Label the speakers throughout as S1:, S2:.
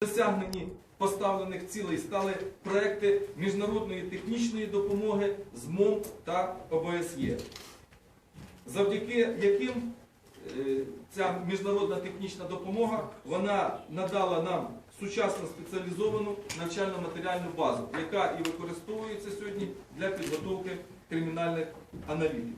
S1: досягненні поставлених цілей стали проекти міжнародної технічної допомоги з МОМ та ОБСЄ, завдяки яким е, ця міжнародна технічна допомога вона надала нам сучасно спеціалізовану навчально-матеріальну базу, яка і використовується сьогодні для підготовки кримінальних аналітиків.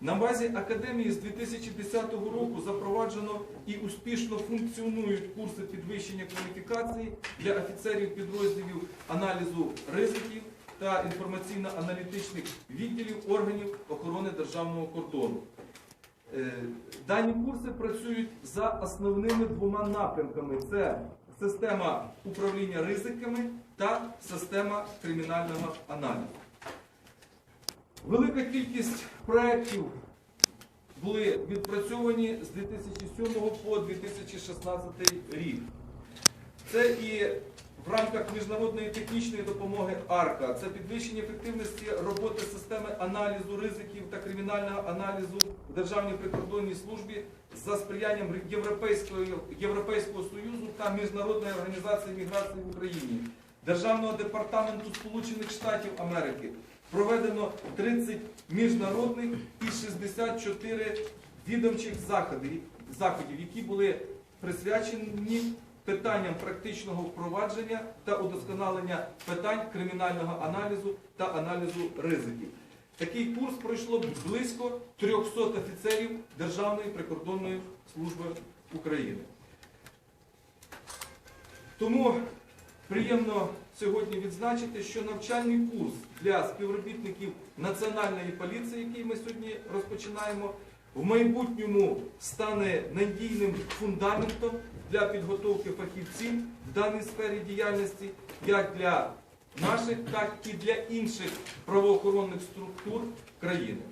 S1: На базі академії з 2010 року запроваджено і успішно функціонують курси підвищення кваліфікації для офіцерів підрозділів аналізу ризиків та інформаційно-аналітичних відділів органів охорони державного кордону. Е, Дані курси працюють за основними двома напрямками: це система управління ризиками та система кримінального аналізу. Велика кількість проєктів були відпрацьовані з 2007 по 2016 рік. Це і в рамках міжнародної технічної допомоги АРКА, це підвищення ефективності роботи системи аналізу ризиків та кримінального аналізу в Державній прикордонній службі за сприянням Європейського, Європейського Союзу та Міжнародної організації міграції в Україні, Державного департаменту Сполучених Штатів Америки. Проведено 30 міжнародних і 64 відомчих заходів, які були присвячені питанням практичного впровадження та удосконалення питань кримінального аналізу та аналізу ризиків. Такий курс пройшло близько 300 офіцерів Державної прикордонної служби України. Тому приємно сьогодні відзначити, що навчальний курс для співробітників Національної поліції, який ми сьогодні розпочинаємо, в майбутньому стане надійним фундаментом для підготовки фахівців в даній сфері діяльності, як для наших, так і для інших правоохоронних структур країни.